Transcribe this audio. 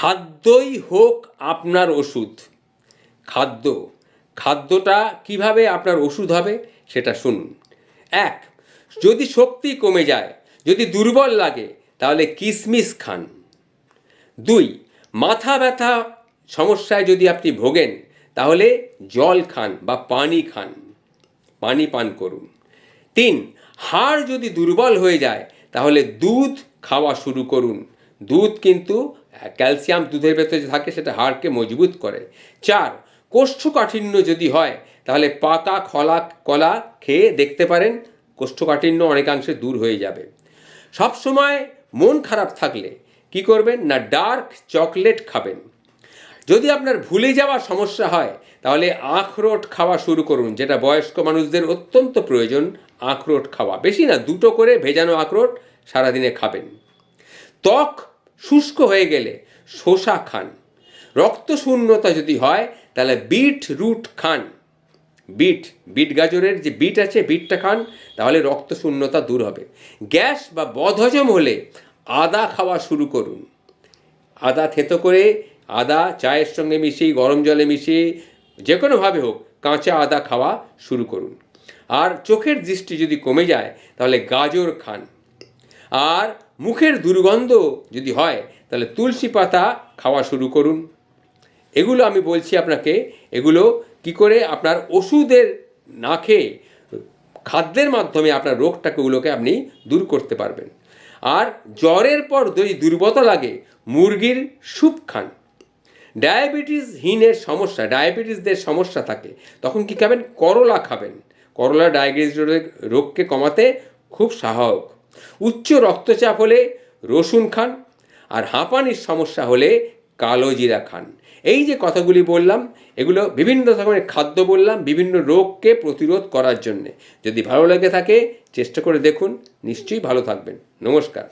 খাদ্যই হোক আপনার ওষুধ। খাদ্য। খাদ্যটা কীভাবে আপনার ওষুধ হবে সেটা শুনুন। এক, যদি শক্তি কমে যায়, যদি দুর্বল লাগে, তাহলে কিসমিস খান। দুই, মাথা ব্যথা সমস্যায় যদি আপনি ভোগেন, তাহলে জল খান বা পানি খান। পানি পান করুন। তিন, হাড় যদি দুর্বল হয়ে যায়, তাহলে দুধ খাওয়া শুরু করুন। দুধ কিন্তু ক্যালসিয়াম দুধের ভেতরে থাকে সেটা হাড়কে মজবুত করে। চার, কোষ্ঠকাঠিন্য যদি হয়, তাহলে পাকা খলা, কলা খেয়ে দেখতে পারেন, কোষ্ঠকাঠিন্য অনেকাংশে দূর হয়ে যাবে। সবসময় মন খারাপ থাকলে কি করবেন? না, ডার্ক চকলেট খাবেন। যদি আপনার ভুলে যাওয়ার সমস্যা হয়, তাহলে আখরোট খাওয়া শুরু করুন, যেটা বয়স্ক মানুষদের অত্যন্ত প্রয়োজন, আখরোট খাওয়া। বেশি না, দুটো করে ভেজানো আখরোট সারাদিনে খাবেন। ত্বক শুষ্ক হয়ে গেলে শসা খান। রক্ত শূন্যতা যদি হয়, তাহলে বিট রুট খান। বিট বিট গাজরের যে বিট আছে, বিটটা খান, তাহলে রক্ত শূন্যতা দূর হবে। গ্যাস বা বদহজম হলে আদা খাওয়া শুরু করুন। আদা থেতো করে আদা, চায়ের সঙ্গে মিশিয়ে, গরম জলে মিশিয়ে যে কোনোভাবে হোক, কাঁচা আদা খাওয়া শুরু করুন। আর চোখের দৃষ্টি যদি কমে যায়, তাহলে গাজর খান। আর মুখের দুর্গন্ধ যদি হয়, তাহলে তুলসী পাতা খাওয়া শুরু করুন। এগুলো আমি বলছি আপনাকে, এগুলো কি করে আপনার ওষুধের না খেয়ে খাদ্যের মাধ্যমে আপনার রোগটাকে ওগুলোকে আপনি দূর করতে পারবেন। আর জ্বরের পর যদি দুর্বলতা লাগে, মুরগির স্যুপ খান। ডায়াবেটিসহীনের সমস্যা, ডায়াবেটিসদের সমস্যা থাকে, তখন কি খাবেন? করলা খাবেন। করলা ডায়াবেটিস রোগকে কমাতে খুব সহায়ক। উচ্চ রক্তচাপ হলে রসুন খান, আর হাঁপানির সমস্যা হলে কালো জিরা খান। এই যে কথাগুলি বললাম, এগুলো বিভিন্ন রকমের খাদ্য বললাম, বিভিন্ন রোগকে প্রতিরোধ করার জন্যে। যদি ভালো লেগে থাকে, চেষ্টা করে দেখুন। নিশ্চয়ই ভালো থাকবেন। নমস্কার।